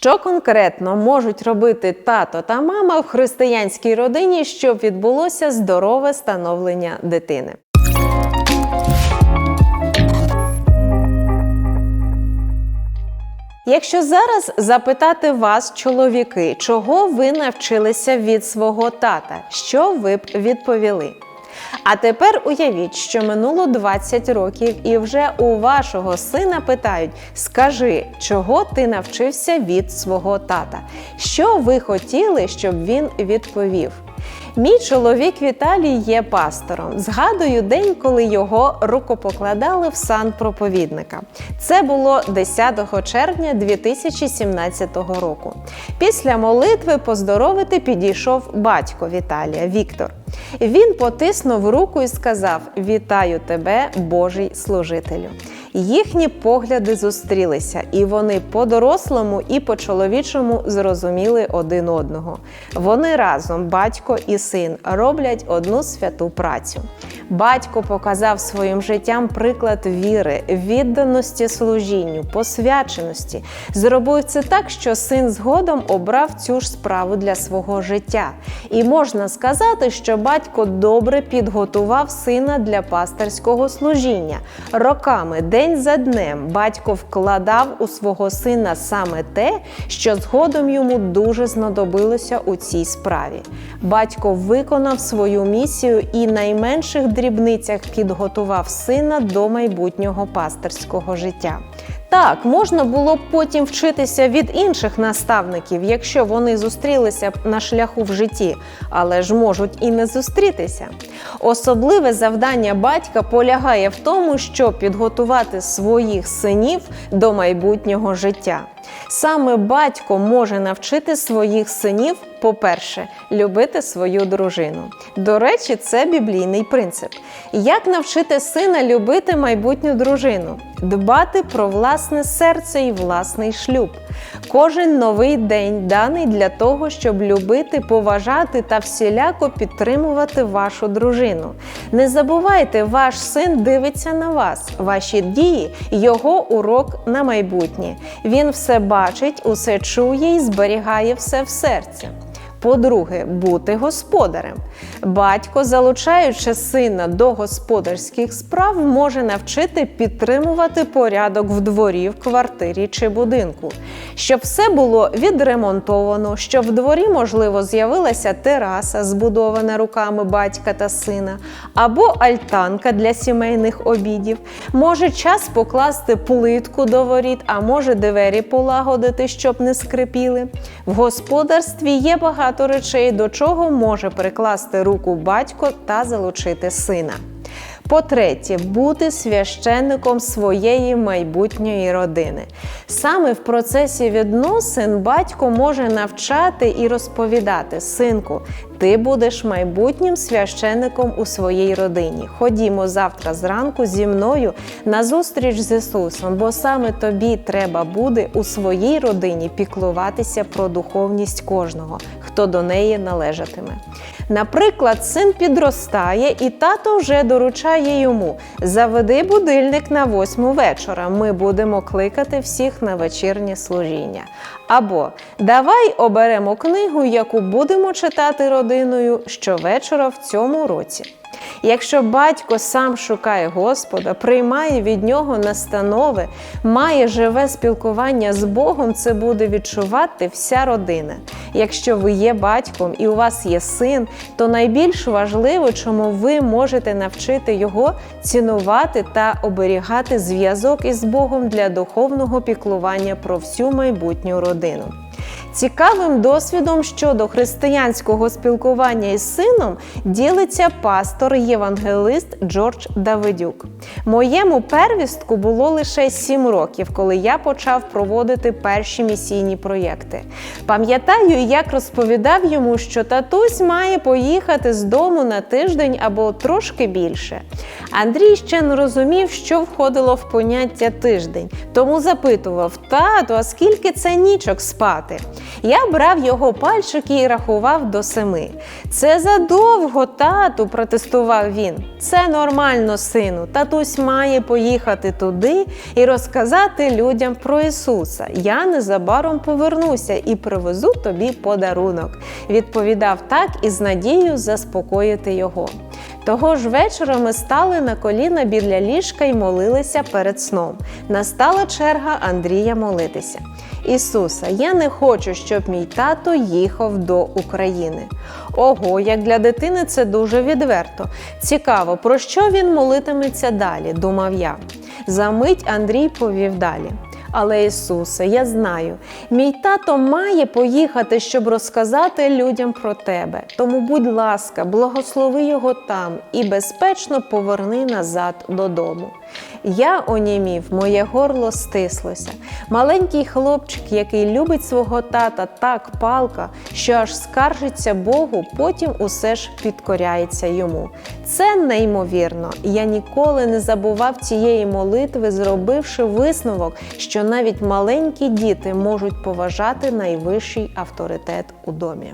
Що конкретно можуть робити тато та мама в християнській родині, щоб відбулося здорове становлення дитини? Якщо зараз запитати вас, чоловіки, чого ви навчилися від свого тата, що ви б відповіли? А тепер уявіть, що минуло 20 років, і вже у вашого сина питають: скажи, чого ти навчився від свого тата? Що ви хотіли, щоб він відповів? Мій чоловік Віталій є пастором. Згадую день, коли його рукопокладали в сан проповідника. Це було 10 червня 2017 року. Після молитви поздоровити підійшов батько Віталія Віктор. Він потиснув руку і сказав: Вітаю тебе, Божий служителю. Їхні погляди зустрілися, і вони по-дорослому і по-чоловічому зрозуміли один одного. Вони разом, батько і син, роблять одну святу працю. Батько показав своїм життям приклад віри, відданості служінню, посвяченості. Зробив це так, що син згодом обрав цю ж справу для свого життя. І можна сказати, що батько добре підготував сина для пастирського служіння. Роками, день за днем, батько вкладав у свого сина саме те, що згодом йому дуже знадобилося у цій справі. Батько виконав свою місію і найменших дрібницях підготував сина до майбутнього пастирського життя. Так, можна було б потім вчитися від інших наставників, якщо вони зустрілися на шляху в житті, але ж можуть і не зустрітися. Особливе завдання батька полягає в тому, щоб підготувати своїх синів до майбутнього життя. Саме батько може навчити своїх синів, по-перше, любити свою дружину. До речі, це біблійний принцип. Як навчити сина любити майбутню дружину? Дбати про власне серце і власний шлюб. Кожен новий день даний для того, щоб любити, поважати та всіляко підтримувати вашу дружину. Не забувайте, ваш син дивиться на вас, ваші дії, його урок на майбутнє. Він все бачить, усе чує і зберігає все в серці. По-друге, бути господарем. Батько, залучаючи сина до господарських справ, може навчити підтримувати порядок в дворі, в квартирі чи будинку, щоб все було відремонтовано, щоб в дворі, можливо, з'явилася тераса, збудована руками батька та сина, або альтанка для сімейних обідів. Може час покласти плитку до воріт, а може двері полагодити, щоб не скрипіли. В господарстві є багато багато речей, до чого може прикласти руку батько та залучити сина. По-третє, бути священником своєї майбутньої родини. Саме в процесі відносин батько може навчати і розповідати синку, ти будеш майбутнім священником у своїй родині. Ходімо завтра зранку зі мною на зустріч з Ісусом, бо саме тобі треба буде у своїй родині піклуватися про духовність кожного, хто до неї належатиме. Наприклад, син підростає, і тато вже доручає йому: заведи будильник на восьму вечора. Ми будемо кликати всіх на вечірнє служіння. Або давай оберемо книгу, яку будемо читати родиною щовечора в цьому році. Якщо батько сам шукає Господа, приймає від нього настанови, має живе спілкування з Богом, це буде відчувати вся родина. Якщо ви є батьком і у вас є син, то найбільш важливо, чому ви можете навчити його цінувати та оберігати зв'язок із Богом для духовного піклування про всю майбутню родину. Цікавим досвідом щодо християнського спілкування із сином ділиться пастор євангелист Джордж Давидюк. Моєму первістку було лише сім років, коли я почав проводити перші місійні проєкти. Пам'ятаю, як розповідав йому, що татусь має поїхати з дому на тиждень або трошки більше. Андрій ще не розумів, що входило в поняття тиждень, тому запитував: тату, а скільки це нічок спати? Я брав його пальчики і рахував до семи. Це задовго, тату, протестував він. Це нормально, сину. Татусь має поїхати туди і розказати людям про Ісуса. Я незабаром повернуся і привезу тобі подарунок. Відповідав так і з надією заспокоїти його. Того ж вечора ми стали на коліна біля ліжка і молилися перед сном. Настала черга Андрія молитися. Ісуса, я не хочу, щоб мій тато їхав до України. Ого, як для дитини це дуже відверто. Цікаво, про що він молитиметься далі, думав я. Замить Андрій повів далі. Але Ісусе, я знаю, мій тато має поїхати, щоб розказати людям про тебе. Тому, будь ласка, благослови його там і безпечно поверни назад додому. Я онімів, моє горло стислося. Маленький хлопчик, який любить свого тата так палка, що аж скаржиться Богу, потім усе ж підкоряється йому. Це неймовірно. Я ніколи не забував цієї молитви, зробивши висновок, що навіть маленькі діти можуть поважати найвищий авторитет у домі.